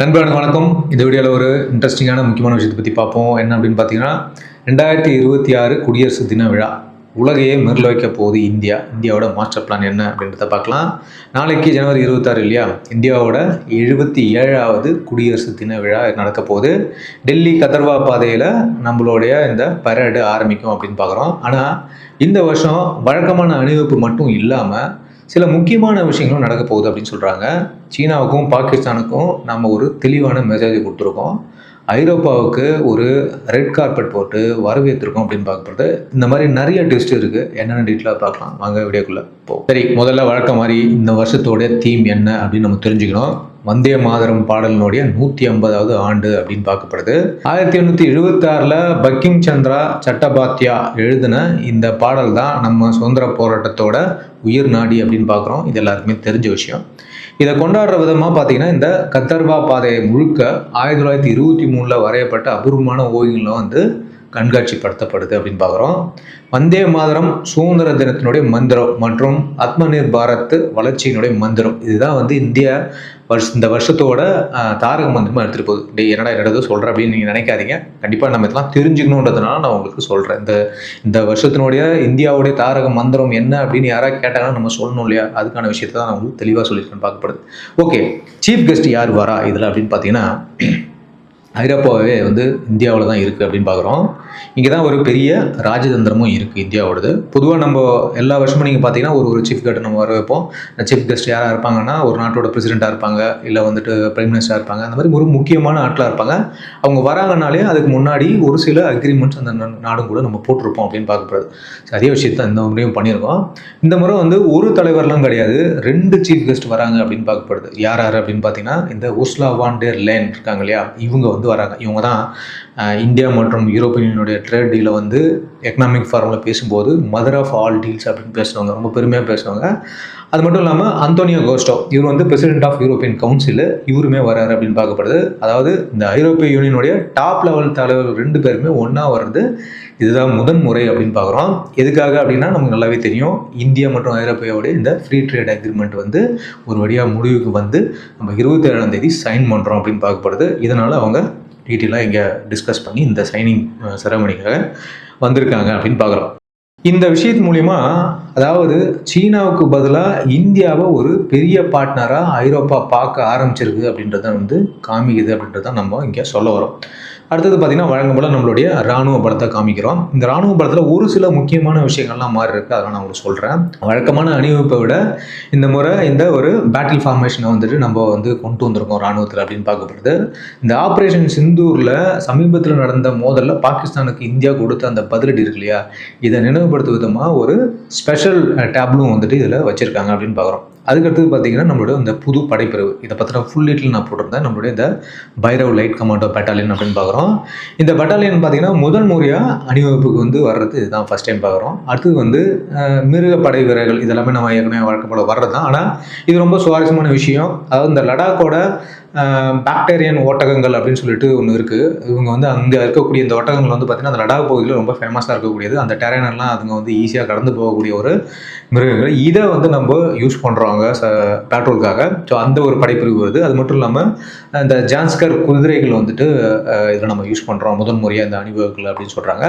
நண்பர்களுக்கு வணக்கம். இந்த வீடியோவில் ஒரு இன்ட்ரெஸ்டிங்கான முக்கியமான விஷயத்தை பற்றி பார்ப்போம். என்ன அப்படின்னு பார்த்தீங்கன்னா ரெண்டாயிரத்தி இருபத்தி ஆறு குடியரசு தின விழா. உலகையே மிரள வைக்க போகுது இந்தியா. இந்தியாவோட மாஸ்டர் பிளான் என்ன அப்படின்றத பார்க்கலாம். நாளைக்கு ஜனவரி இருபத்தாறு இல்லையா? இந்தியாவோட எழுபத்தி ஏழாவது குடியரசு தின விழா நடக்க போகுது. டெல்லி கதர்வா பாதையில் நம்மளுடைய இந்த பரேடு ஆரம்பிக்கும் அப்படின்னு பார்க்குறோம். ஆனால் இந்த வருஷம் வழக்கமான அணிவகுப்பு மட்டும் இல்லாமல் சில முக்கியமான விஷயங்களும் நடக்க போகுது அப்படின்னு சொல்கிறாங்க சீனாவுக்கும் பாகிஸ்தானுக்கும் நம்ம ஒரு தெளிவான மெசேஜ் கொடுத்துருக்கோம். ஐரோப்பாவுக்கு ஒரு ரெட் கார்பெட் போட்டு வரவேற்றிருக்கோம் அப்படின்னு பார்க்கப்படுது. இந்த மாதிரி நிறைய டெஸ்ட் இருக்குது என்னென்ன டீட்டெயிலாக பார்க்கலாம். வாங்க வீடியோக்குள்ளே போ சரி முதல்ல வழக்கம் மாதிரி இந்த வருஷத்தோடைய தீம் என்ன அப்படின்னு நம்ம தெரிஞ்சுக்கணும். வந்தே மாதரம் பாடலினுடைய நூற்றி ஐம்பதாவது ஆண்டு அப்படின்னு பார்க்கப்படுது. ஆயிரத்தி எண்ணூற்றி எழுபத்தாறில் பக்கிங் சந்திரா சட்டபாத்தியா எழுதின இந்த பாடல் தான் நம்ம சுதந்திர போராட்டத்தோட உயிர் நாடி அப்படின்னு பார்க்குறோம். இது எல்லாருக்குமே தெரிஞ்ச விஷயம். இதை கொண்டாடுற விதமாக பார்த்தீங்கன்னா இந்த கத்தர்வா பாதையை முழுக்க ஆயிரத்தி தொள்ளாயிரத்தி இருபத்தி மூணில் வரையப்பட்ட அபூர்வமான ஓவியங்களை வந்து கண்காட்சிப்படுத்தப்படுது அப்படின்னு பார்க்குறோம். வந்தே மாதரம் சுதந்திர தினத்தினுடைய மந்திரம் மற்றும் ஆத்மநீர் பாரத் வளர்ச்சியினுடைய மந்திரம். இதுதான் வந்து இந்தியா வருஷ இந்த வருஷத்தோட தாரக மந்திரமாக எடுத்துகிட்டு போகுது. டே என்னடா என்னடா சொல்கிறேன் அப்படின்னு நீங்கள் நினைக்காதீங்க. கண்டிப்பாக நம்ம இதெல்லாம் தெரிஞ்சுக்கணுன்றதுனால நான் உங்களுக்கு சொல்கிறேன் இந்த இந்த வருஷத்தினுடைய இந்தியாவுடைய தாரக மந்திரம் என்ன அப்படின்னு யாராவது கேட்டாங்கன்னா நம்ம சொல்லணும் இல்லையா? அதுக்கான விஷயத்தை தான் நான் உங்களுக்கு தெளிவாக சொல்லியிருக்கேன் பார்க்கப்படுது. ஓகே சீஃப் கெஸ்ட் யார் வரா இதில் அப்படின்னு பார்த்தீங்கன்னா ஐரோப்பாவே வந்து இந்தியாவில் தான் இருக்குது அப்படின்னு பார்க்குறோம். இங்கே தான் ஒரு பெரிய ராஜதந்திரமும் இருக்குது இந்தியாவோடது. பொதுவாக நம்ம எல்லா வருஷமும் நீங்கள் பார்த்தீங்கன்னா ஒரு ஒரு சீஃப் கெஸ்ட் நம்ம வர வைப்போம் சீஃப் கெஸ்ட் யாராக இருப்பாங்கன்னா ஒரு நாட்டோட பிரசிடெண்ட்டாக இருப்பாங்க இல்லை வந்துட்டு பிரைம் மினிஸ்டராக இருப்பாங்க. அந்த மாதிரி ஒரு முக்கியமான ஆட்களாக இருப்பாங்க. அவங்க வராங்கனாலே அதுக்கு முன்னாடி ஒரு சில அக்ரிமெண்ட்ஸ் அந்த நாடும் கூட நம்ம போட்டிருப்போம் அப்படின்னு பார்க்கப்படுது அதே விஷயத்தை இந்த முறையும் பண்ணியிருக்கோம். இந்த முறை வந்து ஒரு தலைவர்லாம் கிடையாது. ரெண்டு சீஃப் கெஸ்ட் வராங்க அப்படின்னு பார்க்கப்படுது யார் யார் அப்படின்னு பார்த்தீங்கன்னா இந்த உஸ்லா வான் டேர் லேன் இருக்காங்க இல்லையா? இவங்க வந்து வராங்க. இவங்க தான் இந்தியா மற்றும் யூரோப்பியன் யூனியனுடைய ட்ரேட் டீலை வந்து எக்கனாமிக் ஃபார்மில் பேசும்போது மதர் ஆஃப் ஆல் டீல்ஸ் அப்படின்னு பேசுவாங்க ரொம்ப பெருமையாக பேசுவாங்க அது மட்டும் இல்லாமல் அந்தோனியோ கோஸ்டோ இவர் வந்து பிரசிடென்ட் ஆஃப் யூரோப்பியன் கவுன்சிலு இவருமே வராரு அப்படின்னு பார்க்கப்படுது. அதாவது இந்த ஐரோப்பிய யூனியனுடைய டாப் லெவல் தலைவர் ரெண்டு பேருமே ஒன்றா வர்றது இதுதான் முதன் முறை அப்படின்னு பார்க்குறோம். எதுக்காக அப்படின்னா நமக்கு நல்லாவே தெரியும். இந்தியா மற்றும் ஐரோப்பியாவுடைய இந்த ஃப்ரீ ட்ரேட் அக்ரிமெண்ட் வந்து ஒரு வழியாக முடிவுக்கு வந்து நம்ம இருபத்தி ஏழாம் தேதி சைன் பண்ணுறோம் அப்படின்னு பார்க்கப்படுது. இதனால் அவங்க டீட்டெயிலாக இங்கே டிஸ்கஸ் பண்ணி இந்த சைனிங் செரமனிக்காக வந்திருக்காங்க அப்படின்னு பார்க்குறோம். இந்த விஷயத்து மூலிமா அதாவது சீனாவுக்கு பதிலாக இந்தியாவை ஒரு பெரிய பார்ட்னராக ஐரோப்பா பார்க்க ஆரம்பிச்சிருக்கு அப்படின்றத வந்து காமிக்குது அப்படின்றத நம்ம இங்கே சொல்ல வரோம். அடுத்தது பார்த்திங்கன்னா வழங்கும் போல் நம்மளுடைய ராணுவ பலத்தை காமிக்கிறோம். இந்த ராணுவ பலத்தில் ஒரு சில முக்கியமான விஷயங்கள்லாம் மாறி இருக்கு அதெல்லாம் நான் உங்களுக்கு சொல்கிறேன் வழக்கமான அணிவகுப்பை விட இந்த முறை இந்த ஒரு பேட்டில் ஃபார்மேஷனை வந்துட்டு நம்ம வந்து கொண்டு வந்திருக்கோம் ராணுவத்தில் அப்படின்னு பார்க்கப்படுது. இந்த ஆப்ரேஷன் சிந்தூரில் சமீபத்தில் நடந்த மோதலில் பாகிஸ்தானுக்கு இந்தியா கொடுத்த அந்த பதிலடி இருக்கு இல்லையா? இதை நினைவுபடுத்தும் விதமாக ஒரு ஸ்பெஷல் டேப்லும் வந்துட்டு இதில் வச்சுருக்காங்க அப்படின்னு பார்க்குறோம் அதுக்கடுத்து பார்த்தீங்கன்னா நம்மளோட இந்த புது படைப்பிரிவு. இதை பற்றின ஃபுல் டீட்டில் நான் போட்டிருந்தேன். நம்மளுடைய இந்த பைரவ் லைட் கமாண்டோ பெட்டாலியன் அப்படின்னு பார்க்குறோம் இந்த பெட்டாலியன் பார்த்தீங்கன்னா முதல் முறையாக அணிவகுப்புக்கு வந்து வர்றது இதுதான் ஃபஸ்ட் டைம் பார்க்குறோம் அடுத்தது வந்து மிருக படை வீரர்கள் இதெல்லாமே நம்ம ஏற்கனவே வழக்கம் போல் வர்றது தான் ஆனால் இது ரொம்ப சுவாரஸ்யமான விஷயம். அதாவது இந்த லடாக்கோட பாக்டீரியன் ஓட்டகங்கள் அப்படின்னு சொல்லிட்டு ஒன்று இருக்குது இவங்க வந்து அங்கே இருக்கக்கூடிய இந்த ஓட்டகங்கள் வந்து பார்த்திங்கன்னா அந்த லடாக் பகுதியில் ரொம்ப ஃபேமஸாக இருக்கக்கூடியது. அந்த டெரைனெல்லாம் அதுங்க வந்து ஈஸியாக கடந்து போகக்கூடிய ஒரு மிருகங்கள். இதை வந்து நம்ம யூஸ் பண்ணுறோங்க ச பெட்ரோலுக்காக ஸோ அந்த ஒரு படைப்பிரிவு வருது. அது மட்டும் இல்லாமல் இந்த ஜான்ஸ்கர் குதிரைகள் வந்துட்டு இதில் நம்ம யூஸ் பண்ணுறோம் முதன் முறையாக இந்த அணிவகுகள் அப்படின்னு சொல்கிறாங்க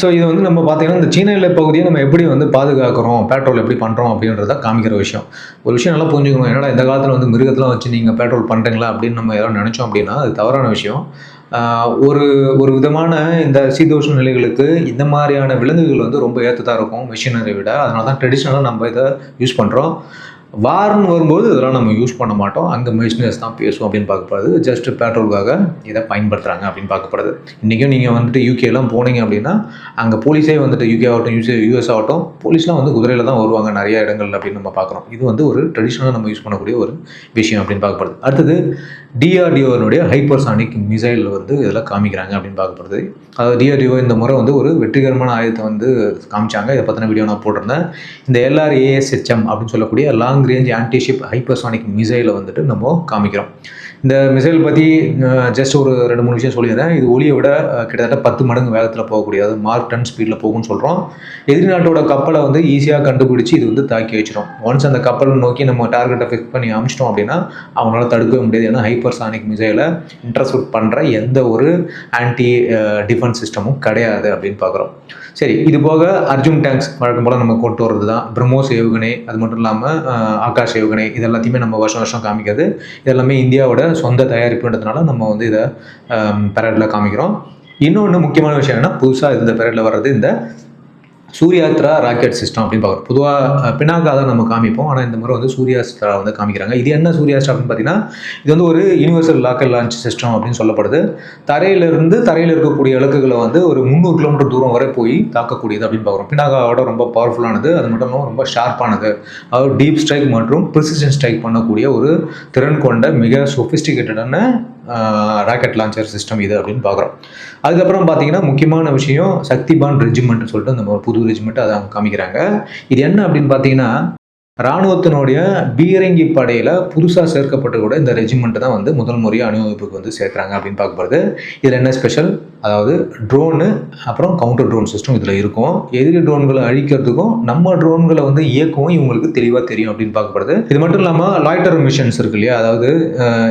ஸோ இது வந்து நம்ம பார்த்தீங்கன்னா இந்த சீன எல்லை பகுதியை நம்ம எப்படி வந்து பாதுகாக்கிறோம் பெட்ரோல் எப்படி பண்ணுறோம் அப்படின்றத காமிக்கிற விஷயம். ஒரு விஷயம் நல்லா புரிஞ்சுக்கணும் என்னடா இந்த காலத்தில் வந்து மிருகத்தெலாம் வச்சு நீங்கள் பெட்ரோல் பண்ணுறீங்களா அப்படின்னு நம்ம யாரும் நினச்சோம் அப்படின்னா அது தவறான விஷயம். ஒரு ஒரு விதமான இந்த சீதோஷ்ண நிலைகளுக்கு இந்த மாதிரியான விலங்குகள் வந்து ரொம்ப ஏற்றதாக இருக்கும் மிஷினரி விட. அதனால தான் ட்ரெடிஷ்னலாக நம்ம இதை யூஸ் பண்ணுறோம் வார்னு வரும்போது இதெல்லாம் நம்ம யூஸ் பண்ண மாட்டோம். அங்கே மிஷினரிஸ் தான் பேசுவோம் அப்படின்னு பார்க்கப்படுது. ஜஸ்ட் பெட்ரோலுக்காக இதை பயன்படுத்துகிறாங்க அப்படின்னு பார்க்கப்படுது. இன்றைக்கும் நீங்கள் வந்துட்டு யூகேலாம் போனீங்க அப்படின்னா அங்கே போலீஸே வந்துட்டு யூகே ஆகட்டும் யூஸ் யூஎஸ் ஆகட்டும் போலீஸ்லாம் வந்து குதிரையில் தான் வருவாங்க நிறைய இடங்கள் அப்படின்னு நம்ம பார்க்குறோம். இது வந்து ஒரு ட்ரெடிஷ்னலாக நம்ம யூஸ் பண்ணக்கூடிய ஒரு விஷயம் அப்படின்னு பார்க்கப்படுது. அடுத்தது டிஆர்டிஓனுடைய ஹைப்பர்சானிக் மிசைல் வந்து இதில் காமிக்கிறாங்க அப்படின்னு பார்க்கப்படுது. அதாவது டிஆர்டிஓ இந்த முறை வந்து ஒரு வெற்றிகரமான ஆயுதத்தை வந்து காமிச்சாங்க. இதை பற்றின வீடியோ நான் போட்டிருந்தேன். இந்த எல்ஆர்ஏஎஸ்ஹெச்எம் அப்படின்னு சொல்லக்கூடிய லாங் ரேஞ்ச் ஆன்டிஷிப் ஹைப்பர்சானிக் மிசைலை வந்துட்டு நம்ம காமிக்கிறோம். இந்த மிசைல் பற்றி ஜஸ்ட் ஒரு ரெண்டு மூணு விஷயம் சொல்லிடுறேன். இது ஒளியை விட கிட்டத்தட்ட பத்து மடங்கு வேகத்தில் போகக்கூடியது மார்க் டன் ஸ்பீடில் போகும்னு சொல்கிறோம் எதிரி நாட்டோட கப்பலை வந்து ஈஸியாக கண்டுபிடிச்சி இது வந்து தாக்கி வச்சிடும் ஒன்ஸ் அந்த கப்பலை நோக்கி நம்ம டார்கெட்டை ஃபிக்ஸ் பண்ணி அமிச்சிட்டோம் அப்படின்னா அவங்களால தடுக்கவே முடியாது. ஏன்னா ஹைப்பர்சானிக் மிசைலை இன்டர்செப்ட் பண்ணுற எந்த ஒரு ஆன்டி டிஃபென்ஸ் சிஸ்டமும் கிடையாது அப்படின்னு பார்க்குறோம் சரி இது போக அர்ஜுன் டேங்க்ஸ் வழக்கம் போல் நம்ம கொண்டு வர்றது தான் பிரம்மோஸ் ஏவுகணை அது மட்டும் இல்லாமல் ஆகாஷ் ஏவுகணை இது எல்லாத்தையுமே நம்ம வருஷம் வருஷம் காமிக்கிறது. இதெல்லாமே இந்தியாவோட சொந்த தயாரிப்புன்றதுனால நம்ம வந்து இதை பெரடில் காமிக்கிறோம். இன்னொன்று முக்கியமான விஷயம் என்னென்னா புதுசாக இந்த பெரடில் வர்றது இந்த சூர்யாத்ரா ராக்கெட் சிஸ்டம் அப்படின்னு பார்க்குறோம். பொதுவாக பினாக்கா தான் நம்ம காமிப்போம். ஆனால் இந்த முறை வந்து சூர்யாஸ்திரா வந்து காமிக்கிறாங்க. இது என்ன சூர்யாஸ்திரா அப்படின்னு பார்த்தீங்கன்னா இது வந்து ஒரு யூனிவர்சல் லாக்கர் லான்ச் சிஸ்டம் அப்படின்னு சொல்லப்படுது. தரையிலிருந்து தரையில் இருக்கக்கூடிய இலக்குகளை வந்து ஒரு முந்நூறு கிலோமீட்டர் தூரம் வரை போய் தாக்கக்கூடியது அப்படின்னு பார்க்குறோம். பினாகாவோட ரொம்ப பவர்ஃபுல்லானது அது மட்டும் இல்லாமல் ரொம்ப ஷார்ப்பானது அதாவது டீப் ஸ்ட்ரைக் மற்றும் ப்ரிசிஷன் ஸ்ட்ரைக் பண்ணக்கூடிய ஒரு திறன் கொண்ட மிக சொஃபிஸ்டிகேட்டடான ராக்கெட் லான்ச்சர் சிஸ்டம் இது அப்படின்னு பார்க்குறோம். அதுக்கப்புறம் பார்த்தீங்கன்னா முக்கியமான விஷயம் சக்திபான் ரெஜிமெண்ட் சொல்லிட்டு நம்ம ஒரு புது ரெஜிமெண்ட் அதை அவங்க காமிக்கிறாங்க. இது என்ன அப்படின்னு பார்த்தீங்கன்னா இராணுவத்தினுடைய பீரங்கி படையில் புதுசாக சேர்க்கப்பட்டு கூட இந்த ரெஜிமெண்ட் தான் வந்து முதல் முறையாக அணிவகுப்புக்கு வந்து சேர்க்குறாங்க அப்படின்னு பார்க்கப்படுது. இதில் என்ன ஸ்பெஷல் அதாவது ட்ரோனு அப்புறம் கவுண்டர் ட்ரோன் சிஸ்டம் இதில் இருக்கும். எதிரி ட்ரோன்களை அழிக்கிறதுக்கும் நம்ம ட்ரோன்களை வந்து இயக்கவும் இவங்களுக்கு தெளிவாக தெரியும் அப்படின்னு பார்க்கப்படுது. இது மட்டும் இல்லாமல் லாய்டர் மிஷன்ஸ் இருக்கு இல்லையா? அதாவது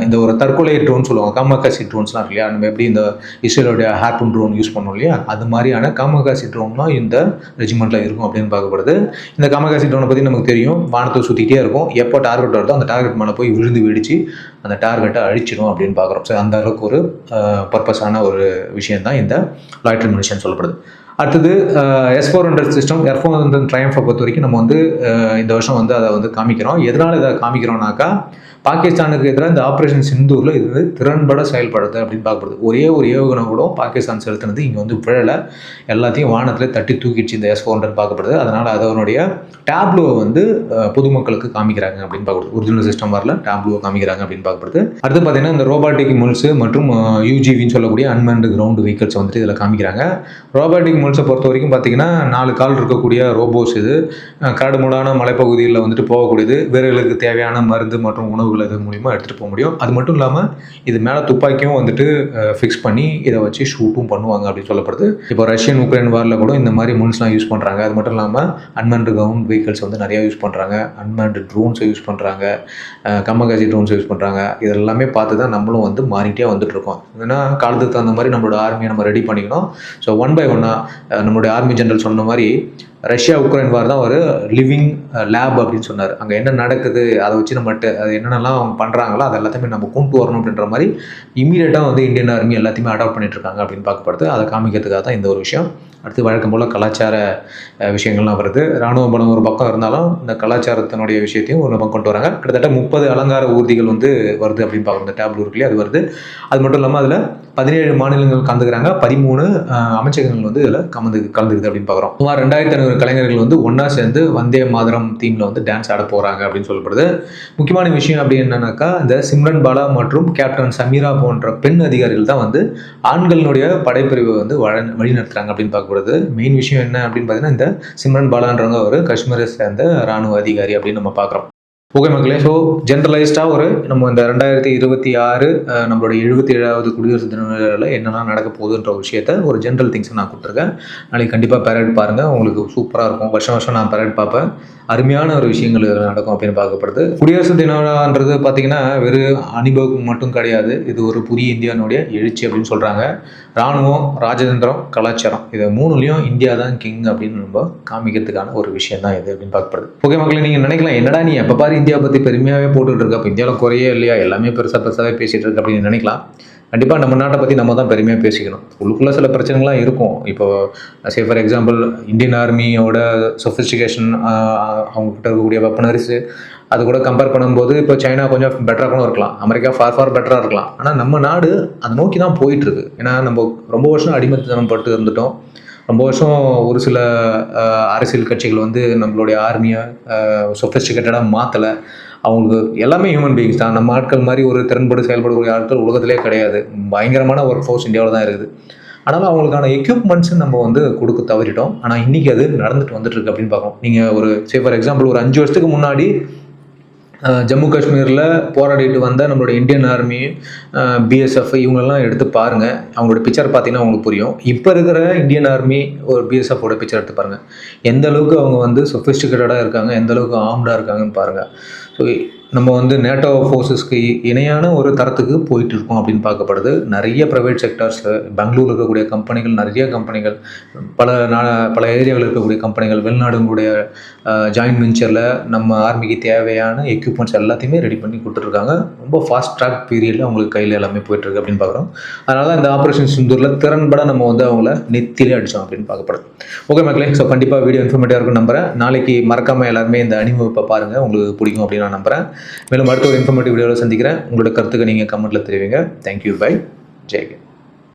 இந்த ஒரு தற்கொலை ட்ரோன் சொல்லுவாங்க. காமகாசி ட்ரோன்ஸ்லாம் இருக்கு இல்லையா? நம்ம எப்படி இந்த இஸ்ரேலோடைய ஹேர்பூன் ட்ரோன் யூஸ் பண்ணோம் இல்லையா? அது மாதிரியான காமகாசி ட்ரோன்லாம் இந்த ரெஜிமெண்ட்டில் இருக்கும் அப்படின்னு பார்க்கப்படுது. இந்த காமகாசி ட்ரோனை பற்றி நமக்கு தெரியும். வானத்தை சுற்றிக்கிட்டே இருக்கும். எப்போ டார்கெட் வருதோ அந்த டார்கெட் மேலே போய் விழுந்து வெடித்து அந்த டார்கெட்டை அழிச்சிடும் அப்படின்னு பார்க்குறோம். ஸோ அந்த அளவுக்கு ஒரு பர்பஸான ஒரு விஷயம் தான் இந்த லாய்டர் மிஷன் சொல்லப்படுது. அடுத்தது S four hundred system uh four hundred ட்ரையம்ஃபை பொறுத்த வரைக்கும் நம்ம வந்து இந்த வருஷம் வந்து அதை வந்து காமிக்கிறோம். எதனால் இதை காமிக்கிறோம்னாக்கா பாகிஸ்தானுக்கு எதிராக இந்த ஆப்ரேஷன் சிந்தூரில் இது வந்து திறன்பட செயல்படுது அப்படின்னு பார்க்கப்படுது. ஒரே ஒரு ஏவுகணம் கூட பாகிஸ்தான் செலுத்தினது இங்கே வந்து விழலை. எல்லாத்தையும் வானத்தில் தட்டி தூக்கிடுச்சு இந்த எஸ் ஃபோர் பார்க்கப்படுது. அதனால் அதனுடைய டேப்லோவை வந்து பொதுமக்களுக்கு காமிக்கிறாங்க அப்படின்னு பார்க்கப்படுது. ஒரிஜினல் சிஸ்டம் வரல டேப்லோவை காமிக்கிறாங்க அப்படின்னு பார்க்கப்படுது. அடுத்து பார்த்தீங்கன்னா இந்த ரோபாட்டிக் முல்ஸு மற்றும் யூஜிவின்னு சொல்லக்கூடிய அன்மேன்டு கிரவுண்ட் வெஹிக்கல்ஸ் வந்துட்டு இதில் காமிக்கிறாங்க. ரோபாட்டிக் முல்ஸை பொறுத்த வரைக்கும் பார்த்தீங்கன்னா நாலு கால் இருக்கக்கூடிய ரோபோஸ் இது. கரடுமுடான மலைப்பகுதியில் வந்துட்டு போகக்கூடியது. வீரர்களுக்கு தேவையான மருந்து மற்றும் உணவுகள் இது மூலிமா எடுத்துகிட்டு போக முடியும். அது மட்டும் இல்லாமல் இது மேலே துப்பாக்கியும் வந்துட்டு ஃபிக்ஸ் பண்ணி இதை வச்சு ஷூட்டும் பண்ணுவாங்க அப்படின்னு சொல்லப்படுது. இப்போ ரஷ்யன் உக்ரைன் வாரில் கூட இந்த மாதிரி முன்ஸ்லாம் யூஸ் பண்ணுறாங்க அது மட்டும் இல்லாமல் அன்மேன்டு கிரவுண்ட் வெஹிக்கல்ஸ் வந்து நிறையா யூஸ் பண்ணுறாங்க அன்மேன்டு ட்ரோன்ஸை யூஸ் பண்ணுறாங்க கம்மகாசி ட்ரோன்ஸ் யூஸ் பண்ணுறாங்க இது எல்லாமே பார்த்து தான் நம்மளும் வந்து மாறிட்டே வந்துட்டுருக்கோம். ஏன்னா காலத்துக்கு தகுந்த மாதிரி நம்மளோட ஆர்மியை நம்ம ரெடி பண்ணிக்கணும். ஸோ ஒன் பை ஒன்னாக நம்மளுடைய ஆர்மி ஜென்ரல் சொன்ன மாதிரி ரஷ்யா உக்ரைன் வார் தான் ஒரு லிவிங் லேப் uh, அப்படின்னு சொன்னார். அங்கே என்ன நடக்குது அதை வச்சு நம்ம அது என்னென்னலாம் அவங்க பண்ணுறாங்களோ அது எல்லாத்தையுமே நம்ம கொண்டு வரணும் அப்படின்ற மாதிரி இமீடியட்டாக வந்து இந்தியன் ஆர்மி எல்லாத்தையுமே அடாப்ட் பண்ணிட்டு இருக்காங்க அப்படின்னு பார்க்கப்படுது. அதை காமிக்கிறதுக்காக தான் இந்த ஒரு விஷயம். அடுத்து வழக்கம் போல் கலாச்சார uh, விஷயங்கள்லாம் வருது. இராணுவ பலம் ஒரு பக்கம் இருந்தாலும் இந்த கலாச்சாரத்தினுடைய விஷயத்தையும் ஒரு பக்கம் கொண்டு வராங்க. கிட்டத்தட்ட முப்பது அலங்கார ஊர்திகள் வந்து வருது அப்படின்னு பார்க்குறோம் இந்த டேப்லூ இருக்கு அது வருது. அது மட்டும் இல்லாமல் அதில் பதினேழு மாநிலங்கள் கலந்துக்கிறாங்க. பதிமூணு uh, அமைச்சகங்கள் வந்து இதில் கலந்து கலந்துக்குது அப்படின்னு பார்க்குறோம். சுமார் ரெண்டாயிரத்தி ஐநூறு கலைஞர்கள் வந்து ஒன்றா சேர்ந்து வந்தே மாதரம் தீமில் வந்து டான்ஸ் ஆட போகிறாங்க அப்படின்னு சொல்லப்படுது. முக்கியமான விஷயம் அப்படி என்னன்னாக்கா இந்த சிம்ரன் பாலா மற்றும் கேப்டன் சமீரா போன்ற பெண் அதிகாரிகள் தான் வந்து ஆண்களினுடைய படைப்பிரிவை வந்து வழ வழி அப்படின்னு பார்க்கப்படுது. மெயின் விஷயம் என்ன அப்படின்னு பார்த்தீங்கன்னா இந்த சிம்ரன் பாலான்றவங்க ஒரு காஷ்மீரை சேர்ந்த ராணுவ அதிகாரி அப்படின்னு நம்ம பார்க்குறோம். ஓகே மக்களே. ஸோ ஜென்ரலைஸ்டாக ஒரு நம்ம இந்த ரெண்டாயிரத்தி இருபத்தி ஆறு நம்மளுடைய நம்மளோட எழுபத்தி ஏழாவது குடியரசு தின விழாவில் என்னெல்லாம் நடக்க போகுதுன்ற ஒரு விஷயத்த ஒரு ஜென்ரல் திங்ஸ் நான் கொடுத்துருக்கேன். நாளைக்கு கண்டிப்பாக பேரட் பாருங்கள் உங்களுக்கு சூப்பராக இருக்கும். வருஷம் வருஷம் நான் பேரட் பார்ப்பேன். அருமையான ஒரு விஷயங்கள் நடக்கும் அப்படின்னு பார்க்கப்படுது. குடியரசு தின பார்த்தீங்கன்னா வெறும் அனுபவம் மட்டும் கிடையாது. இது ஒரு புதிய இந்தியானுடைய எழுச்சி அப்படின்னு சொல்கிறாங்க ராணுவம் ராஜதந்திரம் கலாச்சாரம். இது மூணுலேயும் இந்தியா தான் கிங் அப்படின்னு நம்ம காமிக்கிறதுக்கான ஒரு விஷயம் தான் இது அப்படின்னு பார்க்கப்படுது. ஓகே மக்களை நீங்கள் நினைக்கலாம் என்னடா நீ எப்போ பாரு இந்தியா பற்றி பெருமையாகவே போட்டுட்டு இருக்க? அப்போ இந்தியாவில் குறையே இல்லையா? எல்லாமே பெருசாக பெருசாகவே பேசிகிட்டு இருக்கு அப்படின்னு நினைக்கலாம். கண்டிப்பாக நம்ம நாட்டை பற்றி நம்ம தான் பெருமையாக பேசிக்கணும். உள்ளுக்குள்ளே சில பிரச்சனைகள்லாம் இருக்கும். இப்போ சே ஃபார் எக்ஸாம்பிள் இந்தியன் ஆர்மியோட சொஃபிஸ்டிகேஷன் அவங்ககிட்ட இருக்கக்கூடிய வெப்பனரிஸு அது கூட கம்பேர் பண்ணும்போது இப்போ சைனா கொஞ்சம் பெட்டராக கூட இருக்கலாம். அமெரிக்கா ஃபார் ஃபார் பெட்டராக இருக்கலாம். ஆனால் நம்ம நாடு அதை நோக்கி தான் போயிட்டுருக்கு. ஏன்னா நம்ம ரொம்ப வருஷம் அடிமைத்தனம் பட்டு இருந்துட்டோம். ரொம்ப வருஷம் ஒரு சில அரசியல் கட்சிகள் வந்து நம்மளுடைய ஆர்மியை சொஃபிஸ்டிகேட்டடாக மாற்றலை அவங்களுக்கு எல்லாமே ஹியூமன் பீயிங்ஸ் தான். நம்ம ஆட்கள் மாதிரி ஒரு திறன்படு செயல்படக்கூடிய ஆட்கள் உலகத்திலே கிடையாது. பயங்கரமான ஒர்க் ஃபோர்ஸ் இந்தியாவில் தான் இருக்குது. ஆனாலும் அவங்களுக்கான எக்யூப்மெண்ட்ஸ் நம்ம வந்து கொடுக்க தவறிட்டோம். ஆனால் இன்றைக்கி அது நடந்துட்டு வந்துட்டுருக்கு அப்படின்னு பார்க்கணும். நீங்கள் ஒரு சே ஃபார் எக்ஸாம்பிள் ஒரு அஞ்சு வருஷத்துக்கு முன்னாடி ஜம்மு காஷ்மீரில் போராடிட்டு வந்த நம்மளோட இந்தியன் ஆர்மி பிஎஸ்எஃப் இவங்களெல்லாம் எடுத்து பாருங்கள் அவங்களோட பிக்சர் பார்த்தீங்கன்னா உங்களுக்கு புரியும். இப்போ இருக்கிற இந்தியன் ஆர்மி ஒரு பிஎஸ்எஃபோட பிக்சர் எடுத்து பாருங்கள் எந்த அளவுக்கு அவங்க வந்து சொஃபிஸ்டிகேட்டடாக இருக்காங்க எந்த அளவுக்கு ஆர்ம்டாக இருக்காங்கன்னு பாருங்கள் ஸோ நம்ம வந்து நேட்டோ ஃபோர்ஸஸ்க்கு இணையான ஒரு தரத்துக்கு போயிட்டு இருக்கோம் அப்படின்னு பார்க்கப்படுது. நிறைய ப்ரைவேட் செக்டர்ஸ் பெங்களூர் இருக்கக்கூடிய கம்பெனிகள் நிறைய கம்பெனிகள் பல நா பல ஏரியாவில் இருக்கக்கூடிய கம்பெனிகள் வெளிநாடுகளுடைய ஜாயின்ட் வெஞ்சரில் நம்ம ஆர்மிக்கு தேவையான எக்யூப்மெண்ட்ஸ் எல்லாத்தையுமே ரெடி பண்ணி கொடுத்துட்ருக்காங்க. ரொம்ப ஃபாஸ்ட் ட்ராக் பீரியடில் அவங்களுக்கு கையில் எல்லாமே போயிட்டுருக்கு அப்படின்னு பார்க்குறோம். அதனால் இந்த ஆப்ரேஷன் சிந்தூரில் திறன்பட நம்ம வந்து அவங்கள நெத்திலே அடித்தோம் அப்படின்னு பார்க்கப்படுது ஓகே மக்களே ஸோ கண்டிப்பாக வீடியோ இன்ஃபர்மேட்டிவாக இருக்கும் நம்புறேன். நாளைக்கு மறக்காமல் எல்லாருமே இந்த அணிவகுப்பை பாருங்கள் உங்களுக்கு பிடிக்கும் அப்படின்னு நான் நம்புகிறேன் மேலும் அடுத்த ஒரு இன்ஃபர்மேட்டிவ் வீடியோவில் சந்திக்கிறேன். உங்களோட கருத்துக்கு நீங்கள் கமெண்ட்டில் தெரிவிங்க. Thank you bye ஜெய்கே